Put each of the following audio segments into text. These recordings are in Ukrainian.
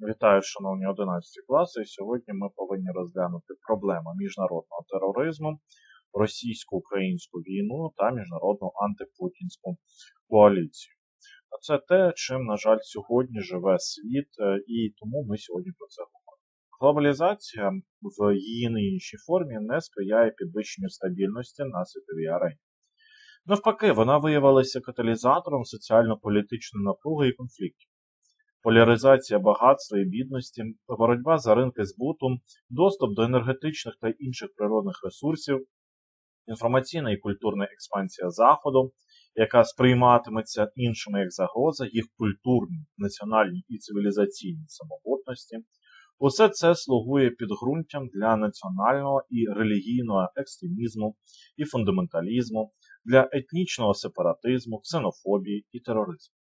Вітаю, шановні 11 класи. Сьогодні ми повинні розглянути проблему міжнародного тероризму, російсько-українську війну та міжнародну антипутінську коаліцію. Це те, чим, на жаль, сьогодні живе світ, е, і тому ми сьогодні про це говоримо. Глобалізація в її нинішній формі не сприяє підвищенню стабільності на світовій арені. Навпаки, вона виявилася каталізатором соціально-політичної напруги і конфліктів поляризація багатства і бідності, боротьба за ринки збуту, доступ до енергетичних та інших природних ресурсів, інформаційна і культурна експансія Заходу, яка сприйматиметься іншими як загроза, їх культурні, національні і цивілізаційні самобутності. Усе це слугує підґрунтям для національного і релігійного екстремізму і фундаменталізму, для етнічного сепаратизму, ксенофобії і тероризму.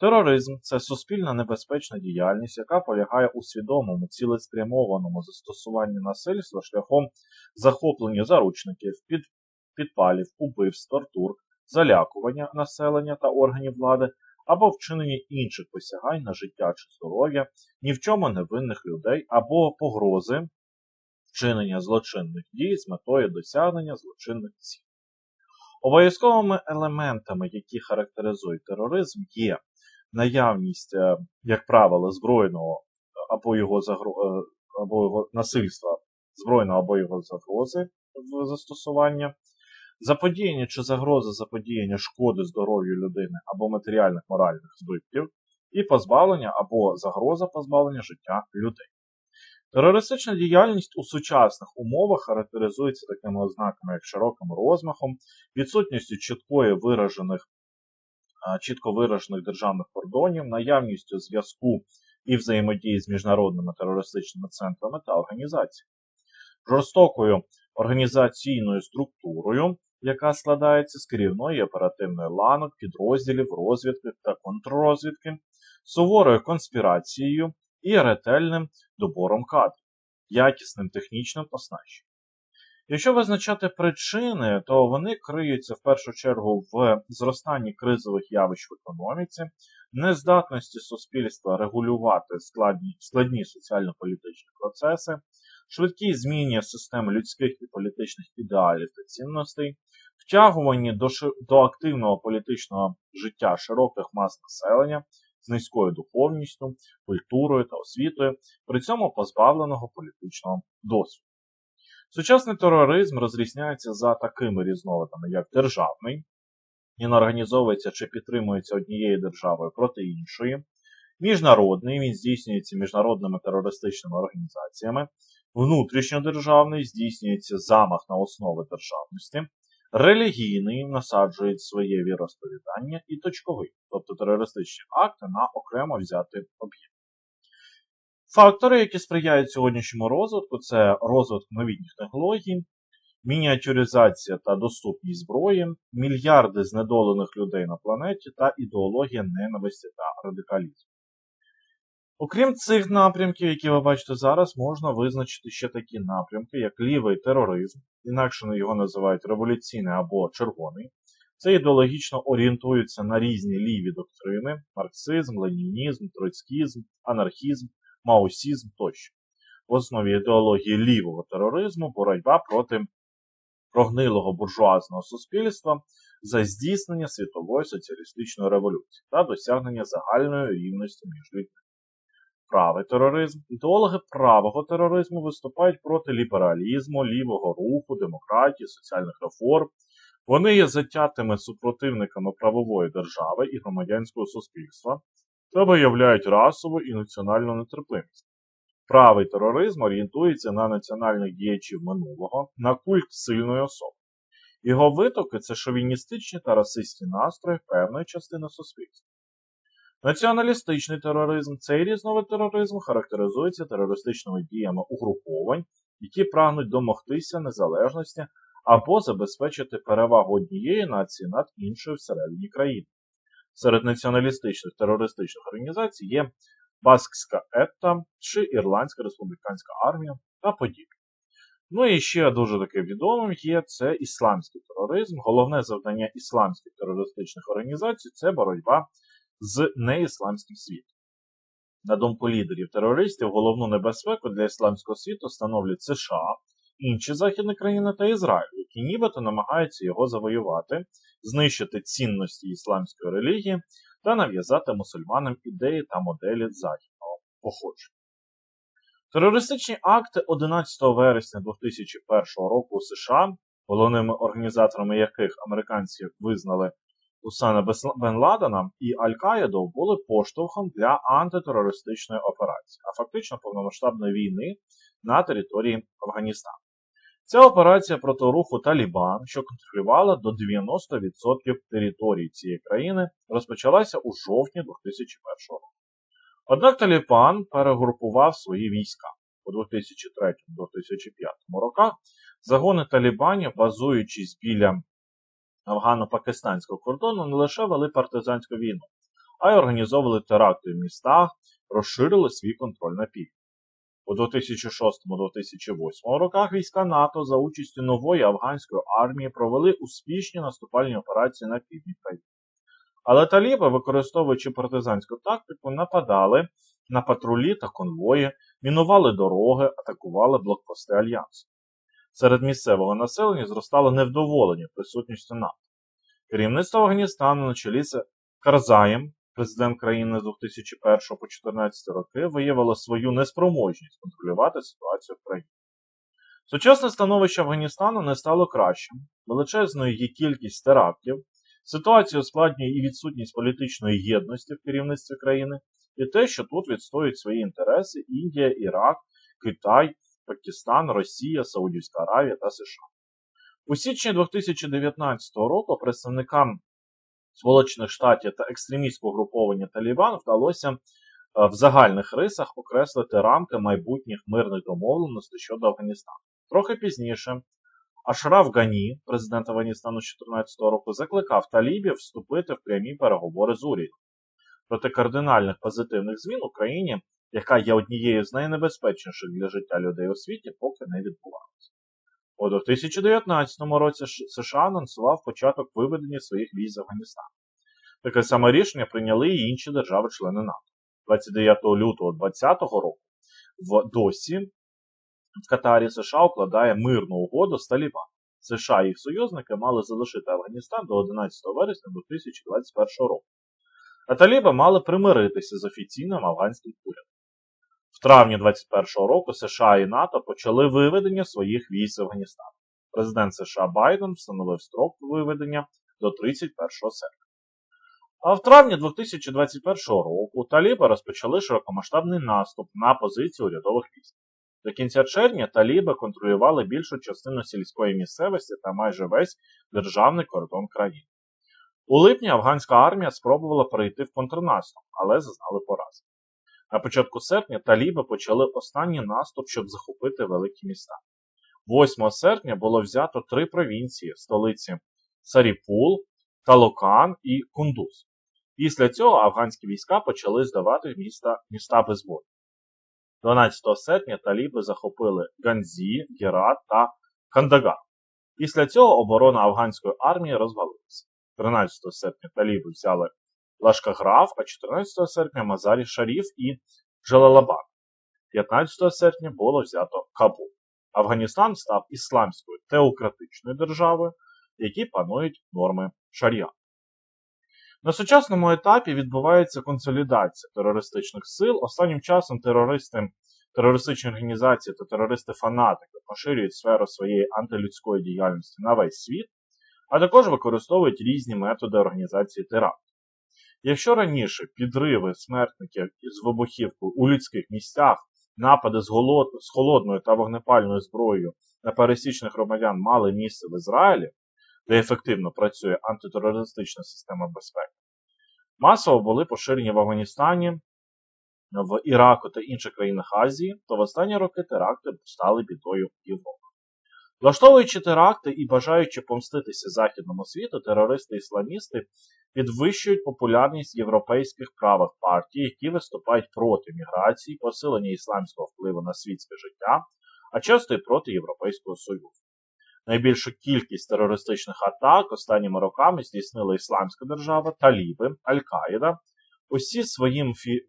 Тероризм це суспільна небезпечна діяльність, яка полягає у свідомому, цілеспрямованому застосуванні насильства шляхом захоплення заручників, під, підпалів, убивств, тортур, залякування населення та органів влади або вчинення інших посягань на життя чи здоров'я, ні в чому невинних людей або погрози вчинення злочинних дій з метою досягнення злочинних цілей. Обов'язковими елементами, які характеризують тероризм, є наявність, е, як правило, збройного або його загро... Е, або його насильства, збройного або його загрози в застосування, заподіяння чи загрози заподіяння шкоди здоров'ю людини або матеріальних моральних збитків, і позбавлення або загроза позбавлення життя людей. Терористична діяльність у сучасних умовах характеризується такими ознаками, як широким розмахом, відсутністю чіткої виражених чітко виражених державних кордонів, наявністю зв'язку і взаємодії з міжнародними терористичними центрами та організаціями, жорстокою організаційною структурою, яка складається з керівної оперативної ланок, підрозділів, розвідки та контррозвідки, суворою конспірацією і ретельним добором кадрів, якісним технічним оснащенням. Якщо визначати причини, то вони криються в першу чергу в зростанні кризових явищ в економіці, нездатності суспільства регулювати складні, складні соціально-політичні процеси, швидкій зміні системи людських і політичних ідеалів та цінностей, втягуванні до, до активного політичного життя широких мас населення з низькою духовністю, культурою та освітою, при цьому позбавленого політичного досвіду. Сучасний тероризм розрізняється за такими різновидами, як державний, він організовується чи підтримується однією державою проти іншої, міжнародний, він здійснюється міжнародними терористичними організаціями, внутрішньодержавний здійснюється замах на основи державності, релігійний насаджує своє віросповідання і точковий, тобто терористичні акти на окремо взяти об'єкт. Фактори, які сприяють сьогоднішньому розвитку, це розвиток новітніх технологій, мініатюризація та доступність зброї, мільярди знедолених людей на планеті та ідеологія ненависті та радикалізму. Окрім цих напрямків, які ви бачите зараз, можна визначити ще такі напрямки, як лівий тероризм, інакше його називають революційний або червоний. Це ідеологічно орієнтується на різні ліві доктрини: марксизм, ленінізм, троцькізм, анархізм, маусізм тощо. В основі ідеології лівого тероризму боротьба проти прогнилого буржуазного суспільства за здійснення світової соціалістичної революції та досягнення загальної рівності між людьми. Правий тероризм. Ідеологи правого тероризму виступають проти лібералізму, лівого руху, демократії, соціальних реформ. Вони є затятими супротивниками правової держави і громадянського суспільства, та виявляють расову і національну нетерпимість. Правий тероризм орієнтується на національних діячів минулого, на культ сильної особи. Його витоки це шовіністичні та расистські настрої певної частини суспільства. Націоналістичний тероризм цей різновид тероризму характеризується терористичними діями угруповань, які прагнуть домогтися незалежності або забезпечити перевагу однієї нації над іншою всередині країни. Серед націоналістичних терористичних організацій є Баскська Етта чи Ірландська республіканська армія та подібні. Ну і ще дуже таке відомим є це ісламський тероризм. Головне завдання ісламських терористичних організацій це боротьба з неісламським світом. На думку лідерів терористів, головну небезпеку для ісламського світу становлять США, інші західні країни та Ізраїль, які нібито намагаються його завоювати, знищити цінності ісламської релігії та нав'язати мусульманам ідеї та моделі західного походження. Терористичні акти 11 вересня 2001 року у США, головними організаторами яких американці визнали Усана Бен Ладена і Аль-Каїду, були поштовхом для антитерористичної операції, а фактично повномасштабної війни на території Афганістану. Ця операція проти руху Талібан, що контролювала до 90% території цієї країни, розпочалася у жовтні 2001 року. Однак Талібан перегрупував свої війська у 2003-2005 роках. Загони Талібанів, базуючись біля афгано-пакистанського кордону, не лише вели партизанську війну, а й організовували теракти в містах, розширили свій контроль на півдні. У 2006-2008 роках війська НАТО за участю нової афганської армії провели успішні наступальні операції на півдні країни. Але таліби, використовуючи партизанську тактику, нападали на патрулі та конвої, мінували дороги, атакували блокпости Альянсу. Серед місцевого населення зростало невдоволення присутністю НАТО. Керівництво Афганістану на чолі з Карзаєм, президент країни з 2001 по 2014 роки, виявило свою неспроможність контролювати ситуацію в країні. Сучасне становище Афганістану не стало кращим, величезною є кількість терактів, ситуацію ускладнює і відсутність політичної єдності в керівництві країни, і те, що тут відстоюють свої інтереси Індія, Ірак, Китай, Пакистан, Росія, Саудівська Аравія та США. У січні 2019 року представникам Сполучених Штатів та екстремістського груповання Талібан вдалося е, в загальних рисах окреслити рамки майбутніх мирних домовленостей щодо Афганістану. Трохи пізніше Ашраф Гані, президент Афганістану з 2014 року, закликав талібів вступити в прямі переговори з урядом. Проти кардинальних позитивних змін Україні, яка є однією з найнебезпечніших для життя людей у світі, поки не У 2019 році США анонсував початок виведення своїх військ з Афганістану. Таке саме рішення прийняли і інші держави-члени НАТО. 29 лютого 2020 року в Досі в Катарі США укладає мирну угоду з Талібаном. США і їх союзники мали залишити Афганістан до 11 вересня 2021 року. А таліби мали примиритися з офіційним афганським урядом. Травні 2021 року США і НАТО почали виведення своїх військ з Афганістану. Президент США Байден встановив строк виведення до 31 серпня. А в травні 2021 року таліби розпочали широкомасштабний наступ на позиції урядових військ. До кінця червня таліби контролювали більшу частину сільської місцевості та майже весь державний кордон країни. У липні афганська армія спробувала перейти в контрнаступ, але зазнали поразки. На початку серпня таліби почали останній наступ, щоб захопити великі міста. 8 серпня було взято три провінції столиці Саріпул, Талокан і Кундуз. Після цього афганські війська почали здавати міста міста без бою. 12 серпня таліби захопили Ганзі, Герат та Кандагар. Після цього оборона афганської армії розвалилася. 13 серпня таліби взяли Лашкаграф, а 14 серпня Мазарі Шаріф і Джалалабад. 15 серпня було взято Кабул. Афганістан став ісламською теократичною державою, в якій панують норми шарія. На сучасному етапі відбувається консолідація терористичних сил. Останнім часом терористи, терористичні організації та терористи-фанатики поширюють сферу своєї антилюдської діяльності на весь світ, а також використовують різні методи організації теракту. Якщо раніше підриви смертників з вибухівкою у людських місцях, напади з, голод... з холодною та вогнепальною зброєю на пересічних громадян мали місце в Ізраїлі, де ефективно працює антитерористична система безпеки, масово були поширені в Афганістані, в Іраку та інших країнах Азії, то в останні роки теракти стали бідою Європи. Влаштовуючи теракти і бажаючи помститися західному світу, терористи-ісламісти підвищують популярність європейських правих партій, які виступають проти міграції, посилення ісламського впливу на світське життя, а часто й проти Європейського Союзу. Найбільшу кількість терористичних атак останніми роками здійснила Ісламська держава, Таліби, Аль-Каїда. Усі своїм фі...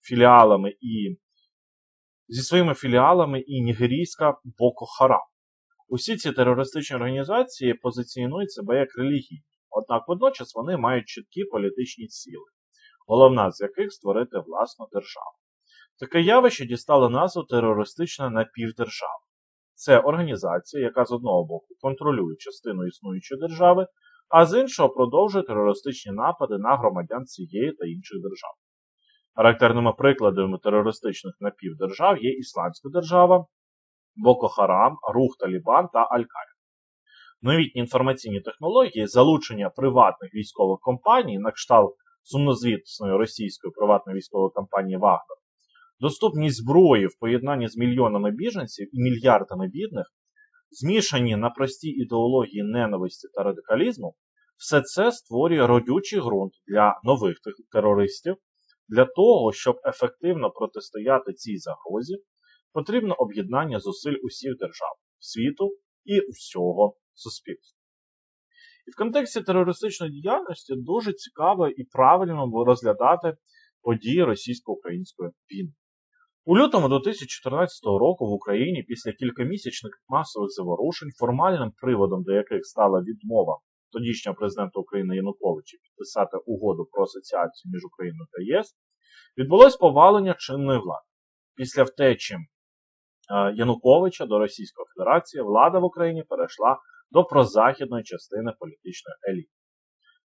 філіалами і зі своїми філіалами і нігерійська Боко Харам. Усі ці терористичні організації позиціонують себе як релігійні, однак водночас вони мають чіткі політичні ціли, головна з яких створити власну державу. Таке явище дістало назву терористична напівдержава. Це організація, яка з одного боку контролює частину існуючої держави, а з іншого продовжує терористичні напади на громадян цієї та інших держав. Характерними прикладами терористичних напівдержав є Ісламська держава, Боко Харам, Рух Талібан та Аль-Каїда. Новітні інформаційні технології, залучення приватних військових компаній на кшталт сумнозвісної російської приватної військової компанії Вагнер, доступність зброї в поєднанні з мільйонами біженців і мільярдами бідних, змішані на прості ідеології ненависті та радикалізму, все це створює родючий ґрунт для нових терористів. Для того, щоб ефективно протистояти цій загрозі, потрібно об'єднання зусиль усіх держав, світу і всього суспільства. І в контексті терористичної діяльності дуже цікаво і правильно розглядати події російсько-української війни. У лютому 2014 року в Україні після кількомісячних масових заворушень, формальним приводом до яких стала відмова тодішнього президента України Януковича підписати угоду про асоціацію між Україною та ЄС, відбулось повалення чинної влади. Після втечі Януковича до Російської Федерації влада в Україні перейшла до прозахідної частини політичної еліти.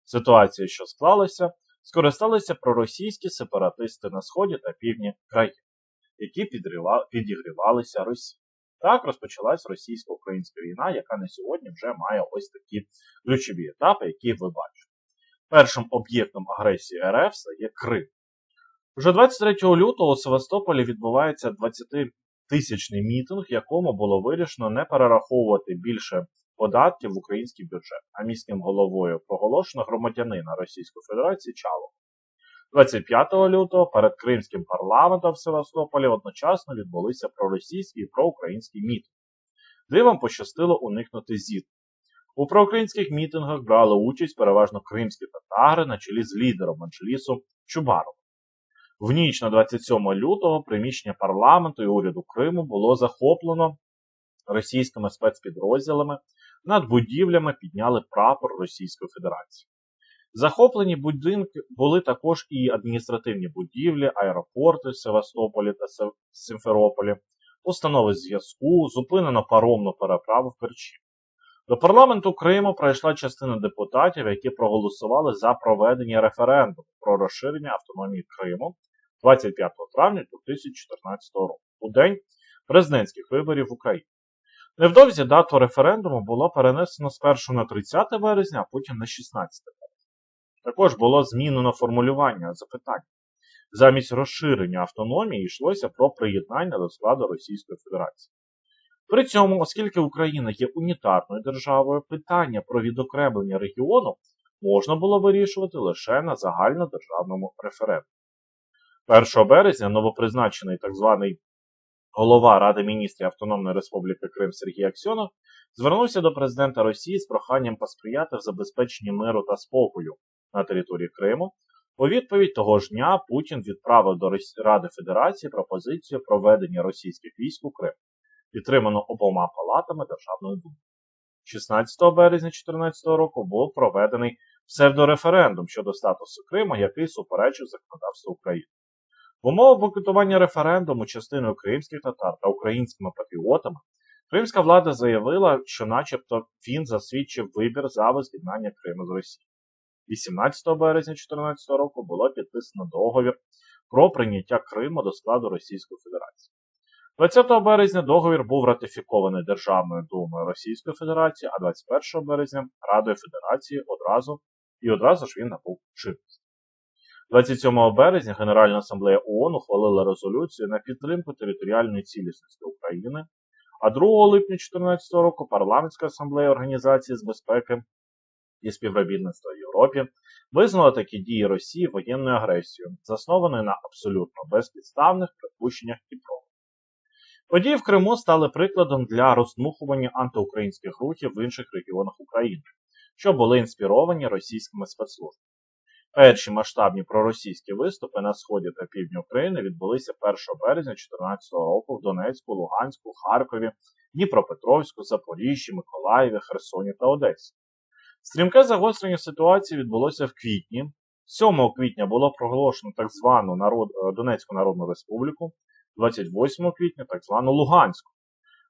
Ситуація, що склалася, скористалися проросійські сепаратисти на сході та півдні країни, які підігрівалися Росії. Так розпочалась російсько-українська війна, яка на сьогодні вже має ось такі ключові етапи, які ви бачите. Першим об'єктом агресії РФ стає Крим. Вже 23 лютого у Севастополі відбувається 20-тисячний мітинг, якому було вирішено не перераховувати більше податків в український бюджет, а міським головою проголошено громадянина Російської Федерації Чалова. 25 лютого перед Кримським парламентом в Севастополі одночасно відбулися проросійські і проукраїнські мітинги. Дивом пощастило уникнути зіт. У проукраїнських мітингах брали участь переважно кримські татари на чолі з лідером Анджелісу Чубаровим. В ніч на 27 лютого приміщення парламенту і уряду Криму було захоплено російськими спецпідрозділами. Над будівлями підняли прапор Російської Федерації. Захоплені будинки були також і адміністративні будівлі, аеропорти в Севастополі та Симферополі, установи зв'язку, зупинено паромну переправу в Керчі. До парламенту Криму прийшла частина депутатів, які проголосували за проведення референдуму про розширення автономії Криму 25 травня 2014 року, у день президентських виборів в Україні. Невдовзі дату референдуму було перенесено спершу на 30 березня, а потім на 16 березня. Також було змінено формулювання запитань. Замість розширення автономії йшлося про приєднання до складу Російської Федерації. При цьому, оскільки Україна є унітарною державою, питання про відокремлення регіону можна було вирішувати лише на загальнодержавному референдумі. 1 березня новопризначений так званий голова Ради міністрів Автономної Республіки Крим Сергій Аксьонов звернувся до президента Росії з проханням посприяти в забезпеченні миру та спокою на території Криму. У відповідь того ж дня Путін відправив до Ради Федерації пропозицію проведення російських військ у Крим, підтриману обома палатами Державної думи. 16 березня 2014 року був проведений псевдореферендум щодо статусу Криму, який суперечив законодавству України. В умовах бойкотування референдуму частиною кримських татар та українськими патріотами кримська влада заявила, що начебто він засвідчив вибір за воз'єднання Криму з Росією. 18 березня 2014 року було підписано договір про прийняття Криму до складу Російської Федерації. 20 березня договір був ратифікований Державною думою Російської Федерації, а 21 березня Радою Федерації одразу і одразу ж він набув чинності. 27 березня Генеральна асамблея ООН ухвалила резолюцію на підтримку територіальної цілісності України, а 2 липня 2014 року Парламентська асамблея Організації з безпеки і співробітництва Європі визнала такі дії Росії воєнною агресією, заснованою на абсолютно безпідставних припущеннях і пробах. Події в Криму стали прикладом для роздмухування антиукраїнських рухів в інших регіонах України, що були інспіровані російськими спецслужбами. Перші масштабні проросійські виступи на сході та півдні України відбулися 1 березня 2014 року в Донецьку, Луганську, Харкові, Дніпропетровську, Запоріжжі, Миколаєві, Херсоні та Одесі. Стрімке загострення ситуації відбулося в квітні. 7 квітня було проголошено так звану народ... е, Донецьку Народну Республіку, 28 квітня так звану Луганську.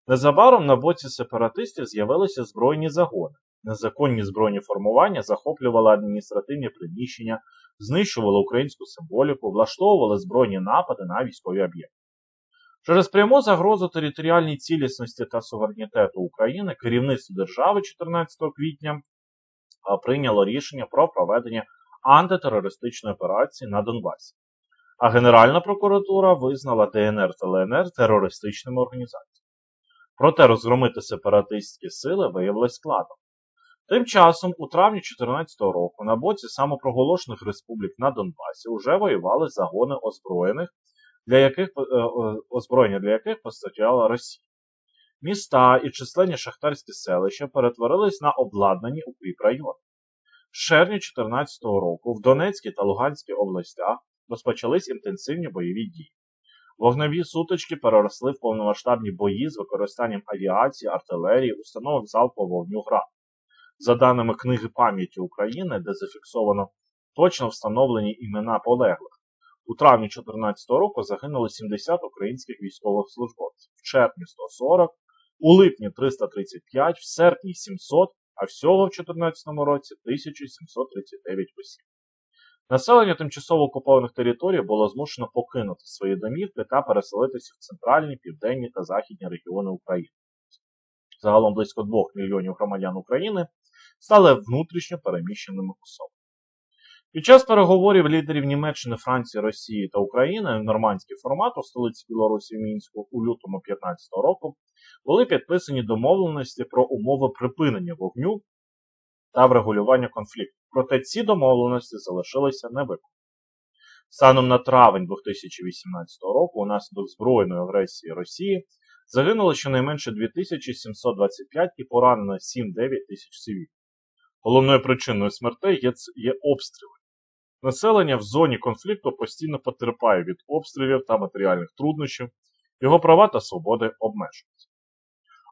Незабаром на боці сепаратистів з'явилися збройні загони. Незаконні збройні формування захоплювали адміністративні приміщення, знищували українську символіку, влаштовували збройні напади на військові об'єкти. Через пряму загрозу територіальній цілісності та суверенітету України керівництво держави 14 квітня прийняло рішення про проведення антитерористичної операції на Донбасі. А Генеральна прокуратура визнала ДНР та ЛНР терористичними організаціями. Проте розгромити сепаратистські сили виявилось складно. Тим часом, у травні 2014 року, на боці самопроголошених республік на Донбасі вже воювали загони озброєних, для яких, е, е, озброєння для яких постачала Росія. Міста і численні шахтарські селища перетворились на обладнані укріпрайони. З червня 2014 року в Донецькій та Луганській областях розпочались інтенсивні бойові дії. Вогневі сутички переросли в повномасштабні бої з використанням авіації, артилерії, установок залпового вогню ГРАД. За даними книги пам'яті України, де зафіксовано точно встановлені імена полеглих, у травні 2014 року загинуло 70 українських військових службовців, в червні 140, у липні 335, в серпні 700, а всього в 2014 році 1739 осіб. Населення тимчасово окупованих територій було змушено покинути свої домівки та переселитися в центральні, південні та західні регіони України. Загалом близько 2 мільйонів громадян України стали внутрішньо переміщеними особами. Під час переговорів лідерів Німеччини, Франції, Росії та України нормандський формат у столиці Білорусі Мінську у лютому 2015 року були підписані домовленості про умови припинення вогню та врегулювання конфлікту. Проте ці домовленості залишилися невиконані. Станом на травень 2018 року, унаслідок збройної агресії Росії, загинуло щонайменше 2725 і поранено 7-9 тисяч цивілів. Головною причиною смертей є, є обстріли. Населення в зоні конфлікту постійно потерпає від обстрілів та матеріальних труднощів, його права та свободи обмежуються.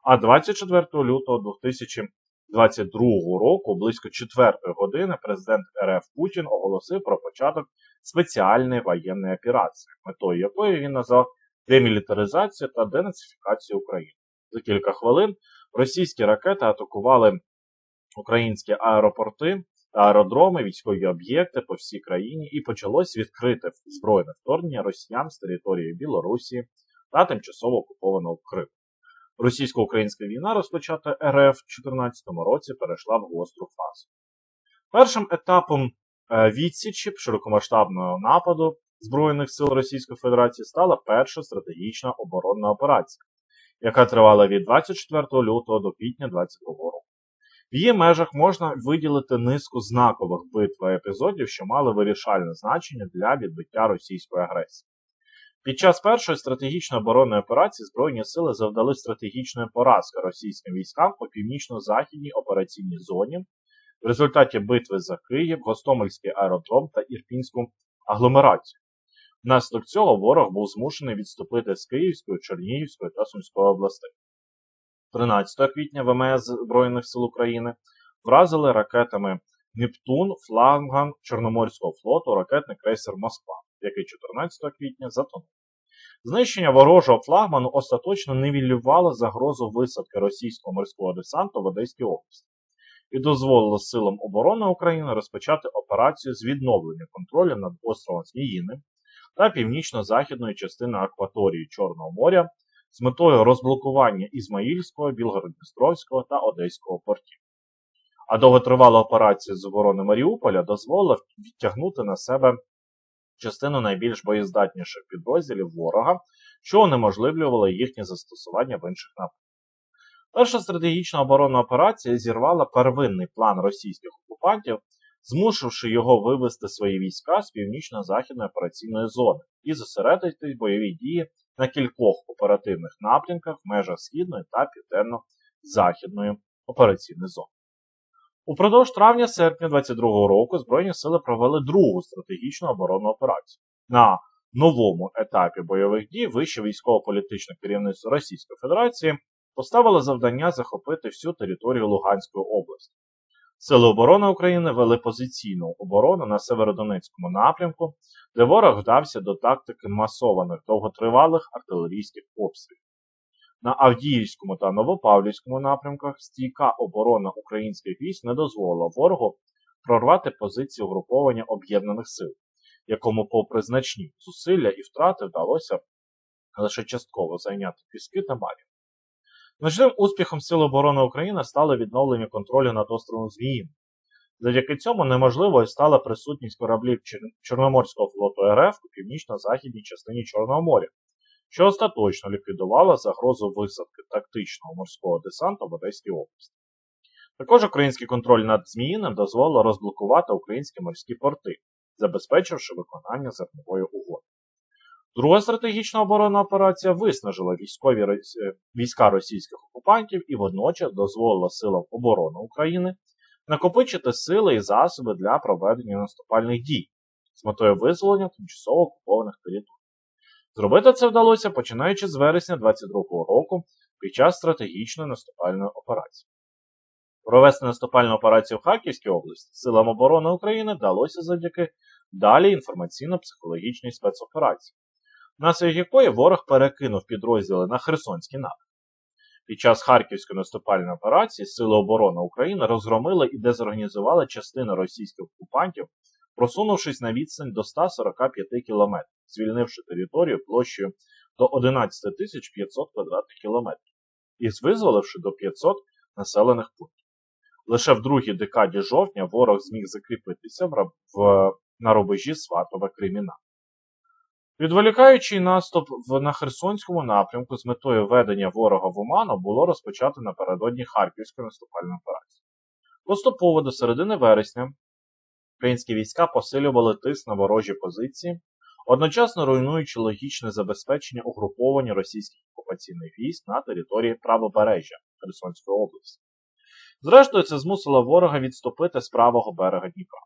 А 24 лютого 2022 року, близько 4 години, президент РФ Путін оголосив про початок спеціальної воєнної операції, метою якої він назвав демілітаризацію та денацифікацію України. За кілька хвилин російські ракети атакували українські аеропорти аеродроми, військові об'єкти по всій країні і почалось відкрите збройне вторгнення росіян з території Білорусі та тимчасово окупованого Криму. Російсько-українська війна, розпочата РФ в 2014 році, перейшла в гостру фазу. Першим етапом відсічі широкомасштабного нападу Збройних сил Російської Федерації стала перша стратегічна оборонна операція, яка тривала від 24 лютого до квітня 2022 року. В її межах можна виділити низку знакових битв і епізодів, що мали вирішальне значення для відбиття російської агресії. Під час першої стратегічної оборонної операції Збройні сили завдали стратегічної поразки російським військам по північно-західній операційній зоні в результаті битви за Київ, Гостомельський аеродром та Ірпінську агломерацію. Внаслідок цього ворог був змушений відступити з Київської, Чернігівської та Сумської областей. 13 квітня ВМС Збройних сил України вразили ракетами Нептун, флагман Чорноморського флоту, ракетний крейсер Москва, який 14 квітня затонув. Знищення ворожого флагману остаточно нівелювало загрозу висадки російського морського десанту в Одеській області і дозволило силам оборони України розпочати операцію з відновлення контролю над островом Зміїни та північно-західної частини акваторії Чорного моря з метою розблокування Ізмаїльського, Білгород-Дністровського та Одеського портів. А довготривала операція з оборони Маріуполя дозволила відтягнути на себе частину найбільш боєздатніших підрозділів ворога, що унеможливлювало їхнє застосування в інших напрямках. Перша стратегічна оборонна операція зірвала первинний план російських окупантів, змусивши його вивести свої війська з північно-західної операційної зони і зосередити бойові дії на кількох оперативних напрямках в межах Східної та Південно-Західної операційної зони. Упродовж травня-серпня 22-го року Збройні сили провели другу стратегічну оборонну операцію. На новому етапі бойових дій вище військово-політичне керівництво Російської Федерації поставило завдання захопити всю територію Луганської області. Сили оборони України вели позиційну оборону на Северодонецькому напрямку, де ворог вдався до тактики масованих довготривалих артилерійських обстрілів. На Авдіївському та Новопавлівському напрямках стійка оборона українських військ не дозволила ворогу прорвати позиції угруповання об'єднаних сил, якому, попри значні зусилля і втрати, вдалося лише частково зайняти Піски та Мар'їв. Значним успіхом Сил оборони України стало відновлення контролю над островом Зміїн. Завдяки цьому неможливою стала присутність кораблів Чорноморського флоту РФ у північно-західній частині Чорного моря, що остаточно ліквідувала загрозу висадки тактичного морського десанту в Одеській області. Також український контроль над Зміїним дозволило розблокувати українські морські порти, забезпечивши виконання зернової угоди. Друга стратегічна оборонна операція виснажила військові війська російських окупантів і водночас дозволила силам оборони України накопичити сили і засоби для проведення наступальних дій з метою визволення тимчасово окупованих територій. Зробити це вдалося починаючи з вересня 2022 року під час стратегічної наступальної операції. Провести наступальну операцію в Харківській області силам оборони України вдалося завдяки далі інформаційно-психологічній спецоперації внаслідок якої ворог перекинув підрозділи на Херсонський напрямок. Під час Харківської наступальної операції Сили оборони України розгромили і дезорганізували частини російських окупантів, просунувшись на відстань до 145 км, звільнивши територію площею до 11 500 квадратних кілометрів і визволивши до 500 населених пунктів. Лише в другій декаді жовтня ворог зміг закріпитися в, на рубежі Сватове Криміна. Відволікаючий наступ на Херсонському напрямку з метою ведення ворога в оману було розпочато напередодні Харківської наступальної операції. Поступово до середини вересня українські війська посилювали тиск на ворожі позиції, одночасно руйнуючи логічне забезпечення угруповання російських окупаційних військ на території правобережжя Херсонської області. Зрештою, це змусило ворога відступити з правого берега Дніпра.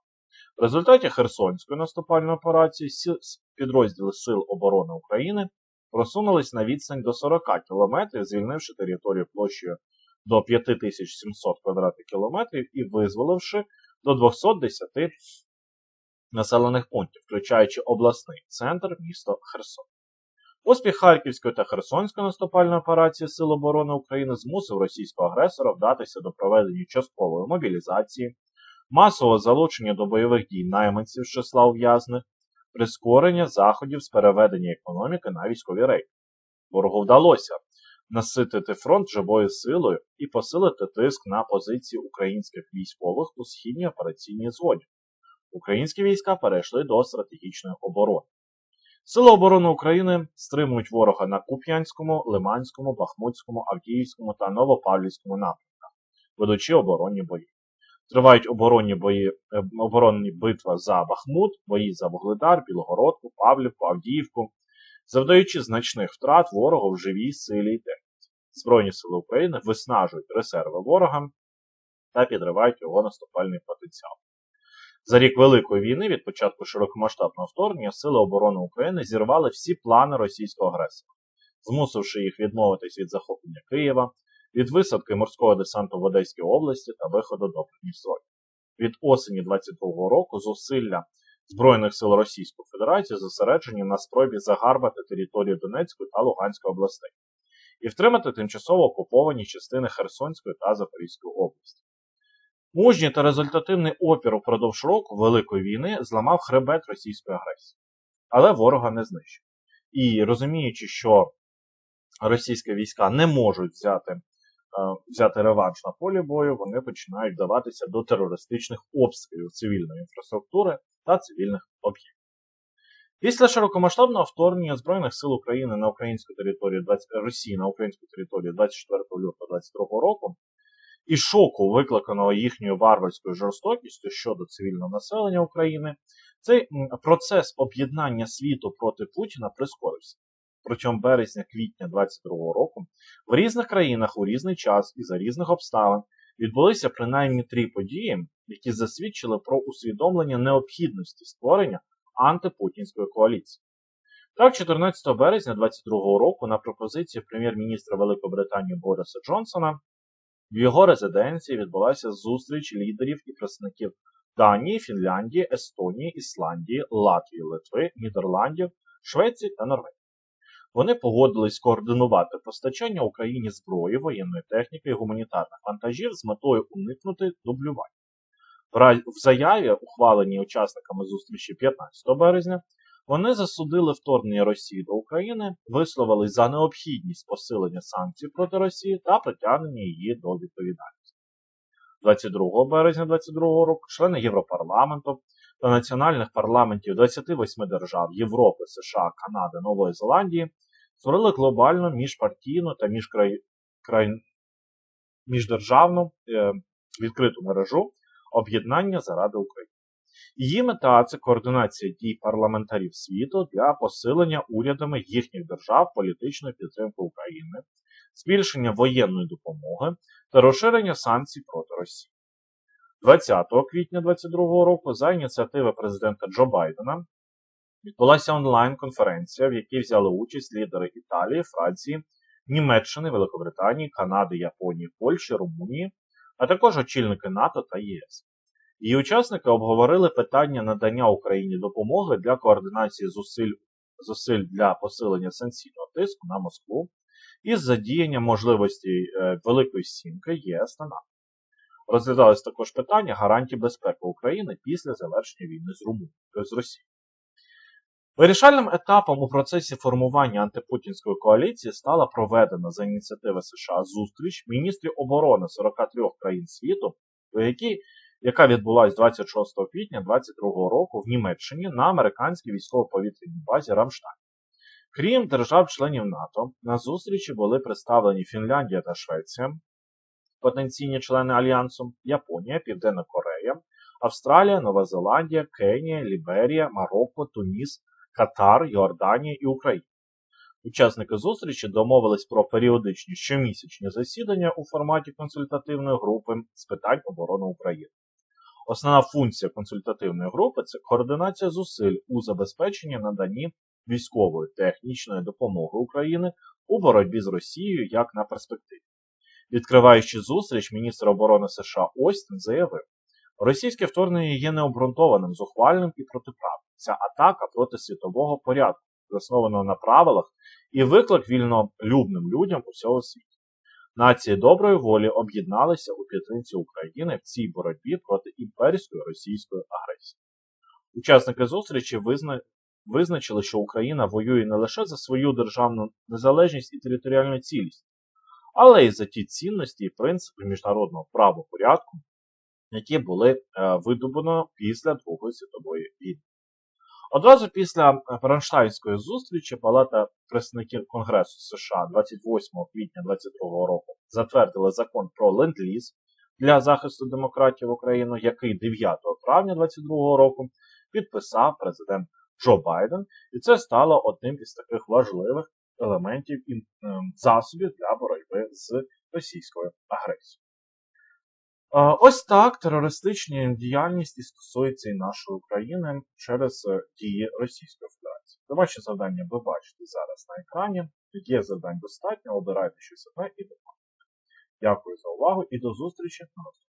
В результаті Херсонської наступальної операції підрозділи Сил оборони України просунулись на відстань до 40 км, звільнивши територію площею до 5700 квадратних кілометрів і визволивши до 210 населених пунктів, включаючи обласний центр міста Херсон. Успіх Харківської та Херсонської наступальної операції Сил оборони України змусив російського агресора вдатися до проведення часткової мобілізації масове залучення до бойових дій найманців з числа ув'язних, прискорення заходів з переведення економіки на військові рейки. Ворогу вдалося наситити фронт живою силою і посилити тиск на позиції українських військових у східній операційній зоні. Українські війська перейшли до стратегічної оборони. Сили оборони України стримують ворога на Куп'янському, Лиманському, Бахмутському, Авдіївському та Новопавлівському напрямках, ведучи оборонні бої. Тривають оборонні бої, е, оборонні битва за Бахмут, бої за Вугледар, Білогородку, Павлівку, Авдіївку, завдаючи значних втрат ворогу в живій силі і техніці. Збройні сили України виснажують резерви ворога та підривають його наступальний потенціал. За рік Великої війни від початку широкомасштабного вторгнення Сили оборони України зірвали всі плани російського агресора, змусивши їх відмовитись від захоплення Києва, від висадки морського десанту в Одеській області та виходу до Придністров'я. Від осені 22-го року зусилля Збройних сил Російської Федерації зосереджені на спробі загарбати територію Донецької та Луганської областей і втримати тимчасово окуповані частини Херсонської та Запорізької області. Мужній та результативний опір упродовж року Великої війни зламав хребет російської агресії, але ворога не знищив. І розуміючи, що російські війська не можуть взяти взяти реванш на полі бою, вони починають вдаватися до терористичних обстрілів цивільної інфраструктури та цивільних об'єктів. Після широкомасштабного вторгнення Збройних сил України на українську територію 20... Росії на українську територію 24 лютого 2022 року і шоку, викликаного їхньою варварською жорстокістю щодо цивільного населення України, цей процес об'єднання світу проти Путіна прискорився протягом березня-квітня 2022 року в різних країнах у різний час і за різних обставин відбулися принаймні три події, які засвідчили про усвідомлення необхідності створення антипутінської коаліції. Так, 14 березня 2022 року на пропозицію прем'єр-міністра Великобританії Бориса Джонсона в його резиденції відбулася зустріч лідерів і представників Данії, Фінляндії, Естонії, Ісландії, Латвії, Литви, Нідерландів, Швеції та Норвегії. Вони погодились координувати постачання Україні зброї, воєнної техніки і гуманітарних вантажів з метою уникнути дублювання. В заяві, ухваленій учасниками зустрічі 15 березня, вони засудили вторгнення Росії до України, висловились за необхідність посилення санкцій проти Росії та притягнення її до відповідальності. 22 березня 2022 року члени Європарламенту та національних парламентів 28 держав Європи, США, Канади, Нової Зеландії створили глобальну міжпартійну та міжкрай... край... міждержавну е... відкриту мережу об'єднання заради України. Її мета це координація дій парламентарів світу для посилення урядами їхніх держав політичної підтримки України, збільшення воєнної допомоги та розширення санкцій проти Росії. 20 квітня 2022 року за ініціативи президента Джо Байдена відбулася онлайн-конференція, в якій взяли участь лідери Італії, Франції, Німеччини, Великобританії, Канади, Японії, Польщі, Румунії, а також очільники НАТО та ЄС. Її учасники обговорили питання надання Україні допомоги для координації зусиль, зусиль для посилення санкційного тиску на Москву із задіянням можливості е, Великої Сімки ЄС та НАТО. Розглядалось також питання гарантій безпеки України після завершення війни з Румунією з Росією. Вирішальним етапом у процесі формування антипутінської коаліції стала проведена за ініціативи США зустріч міністрів оборони 43 країн світу, у якій яка відбулася 26 квітня 2022 року в Німеччині на американській військово-повітряній базі Рамштайн. Крім держав-членів НАТО, на зустрічі були представлені Фінляндія та Швеція, потенційні члени Альянсу, Японія, Південна Корея, Австралія, Нова Зеландія, Кенія, Ліберія, Марокко, Туніс, Катар, Йорданія і Україна. Учасники зустрічі домовились про періодичні щомісячні засідання у форматі консультативної групи з питань оборони України. Основна функція консультативної групи це координація зусиль у забезпеченні наданні військової технічної допомоги України у боротьбі з Росією як на перспективі. Відкриваючи зустріч, міністр оборони США Остін заявив, російське вторгнення є необґрунтованим, зухвальним і протиправним. Ця атака проти світового порядку, заснованого на правилах, і виклик вільнолюбним людям усього світу. Нації доброї волі об'єдналися у підтримці України в цій боротьбі проти імперської російської агресії. Учасники зустрічі визна... визначили, що Україна воює не лише за свою державну незалежність і територіальну цілість, але й за ті цінності і принципи міжнародного правопорядку, які були е, видобано після Другої світової війни. Одразу після Бронштайнської зустрічі Палата представників Конгресу США 28 квітня 2022 року затвердила закон про ленд-ліз для захисту демократії в Україну, який 9 травня 2022 року підписав президент Джо Байден, і це стало одним із таких важливих елементів і ем, засобів для боротьби з російською агресією. Е, Ось так терористичні діяльності стосується і нашої України через е, дії Російської Федерації. Домашнє завдання ви бачите зараз на екрані. Є завдань достатньо, обирайте щось одне і допомагайте. Дякую за увагу і до зустрічі на наступному.